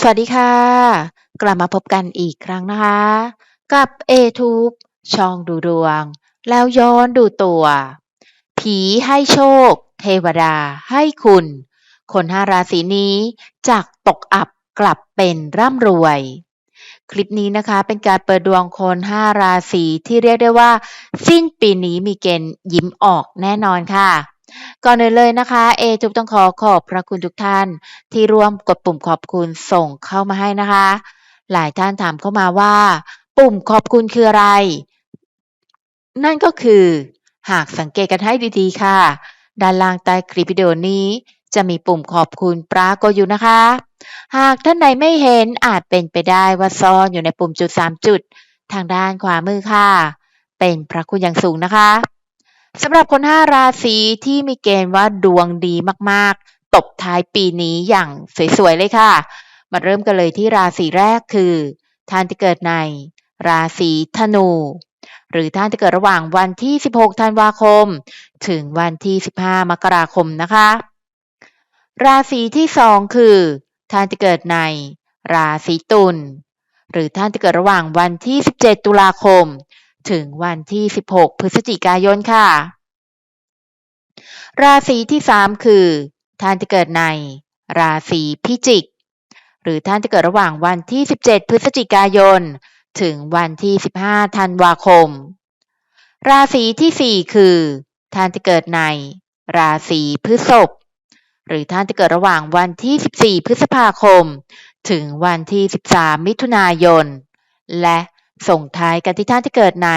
สวัสดีค่ะ กลับมาพบกันอีกครั้งนะคะ กับ a t u b e ช่องดูดวง แล้วย้อนดูตัว ผีให้โชค เทวดาให้คุณ คนห้าราศีนี้จากตกอับกลับเป็นร่ำรวย คลิปนี้นะคะเป็นการเปิดดวงคนห้าราศีที่เรียกได้ว่า สิ้นปีนี้มีเกณฑ์ยิ้มออกแน่นอนค่ะ ก่อนอื่นเลยนะคะ เอทุกต้องขอขอบพระคุณทุกท่าน ที่ร่วมกดปุ่มขอบคุณส่งเข้ามาให้นะคะ หลายท่านถามเข้ามาว่า ปุ่มขอบคุณคืออะไร นั่นก็คือ หากสังเกตกันให้ดีๆค่ะ ด้านล่างใต้คลิปวิดีโอนี้ จะมีปุ่มขอบคุณปรากฏอยู่นะคะ หากท่านใดไม่เห็นอาจเป็นไปได้ว่าซ่อนอยู่ในปุ่มจุด 3 จุด ทางด้านขวามือค่ะ เป็นพระคุณอย่างสูงนะคะ สำหรับคน 5 ราศีที่มีเกณฑ์ว่าดวงดีมากๆ ตบท้ายปีนี้อย่างสวยๆเลยค่ะ มาเริ่มกันเลยที่ราศีแรกคือท่านที่เกิดใน ราศีธนู หรือท่านที่เกิดระหว่างวันที่ 16 ธันวาคม ถึงวันที่ 15 มกราคมนะคะ ราศีที่สองคือท่านที่เกิดใน ราศีตุลหรือท่านที่เกิดระหว่างวันที่ 17 ตุลาคม ถึงวันที่ 16 พฤศจิกายนค่ะ ราศีที่สามคือ ท่านที่เกิดในราศีพิจิก หรือท่านที่เกิดระหว่างวันที่ 17 พฤศจิกายน ถึงวันที่ 15 ธันวาคม ราศีที่สี่คือ ท่านที่เกิดในราศีพฤษภหรือท่านที่เกิดระหว่างวันที่ 14 พฤษภาคม ถึงวันที่ 13 มิถุนายน และ ส่งท้ายกันที่ท่านที่เกิดใน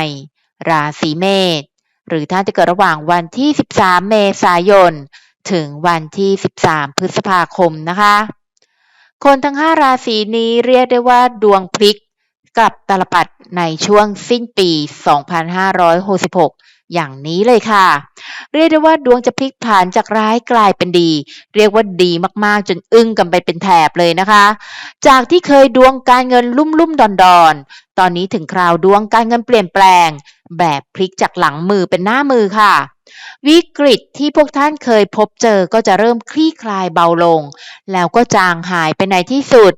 ราศีเมษหรือท่านที่เกิดระหว่างวันที่ 13 เมษายน ถึงวันที่ 13 พฤษภาคมนะคะ คนทั้ง 5 ราศีนี้เรียกได้ว่าดวงพลิกกับตลปัดในช่วงสิ้นปี 2566 อย่างนี้เลยค่ะ เรียกได้ว่าดวงจะพลิกผันจากร้ายกลายเป็นดี เรียกว่าดีมากๆ จนอึ้งกันไปเป็นแถบเลยนะคะ จากที่เคยดวงการเงินลุ่มลุ่มดอนดอนตอนนี้ถึงคราวดวงการเงินเปลี่ยนแปลง แบบพลิกจากหลังมือเป็นหน้ามือค่ะวิกฤตที่พวกท่านเคยพบเจอก็จะเริ่มคลี่คลายเบาลง แล้วก็จางหายไปในที่สุด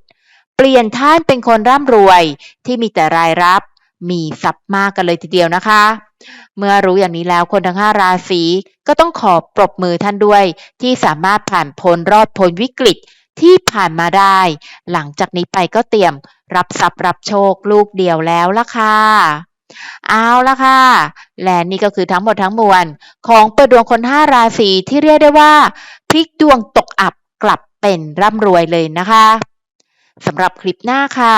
เปลี่ยนท่านเป็นคนร่ำรวยที่มีแต่รายรับ มีทรัพย์มากกันเลยทีเดียวนะคะ เมื่อรู้อย่างนี้แล้วคนทั้งห้าราศีก็ต้องขอปรบมือท่านด้วย ที่สามารถผ่านพ้นรอดพ้นวิกฤตที่ผ่านมาได้ หลังจากนี้ไปก็เตรียมรับทรัพย์รับโชคลูกเดียวแล้วละค่ะเอาละค่ะ และนี่ก็คือทั้งหมดทั้งมวล ของเปิดดวงคนห้าราศีที่เรียกได้ว่าพลิกดวงตกอับกลับเป็นร่ำรวยเลยนะคะสำหรับคลิปหน้าค่ะ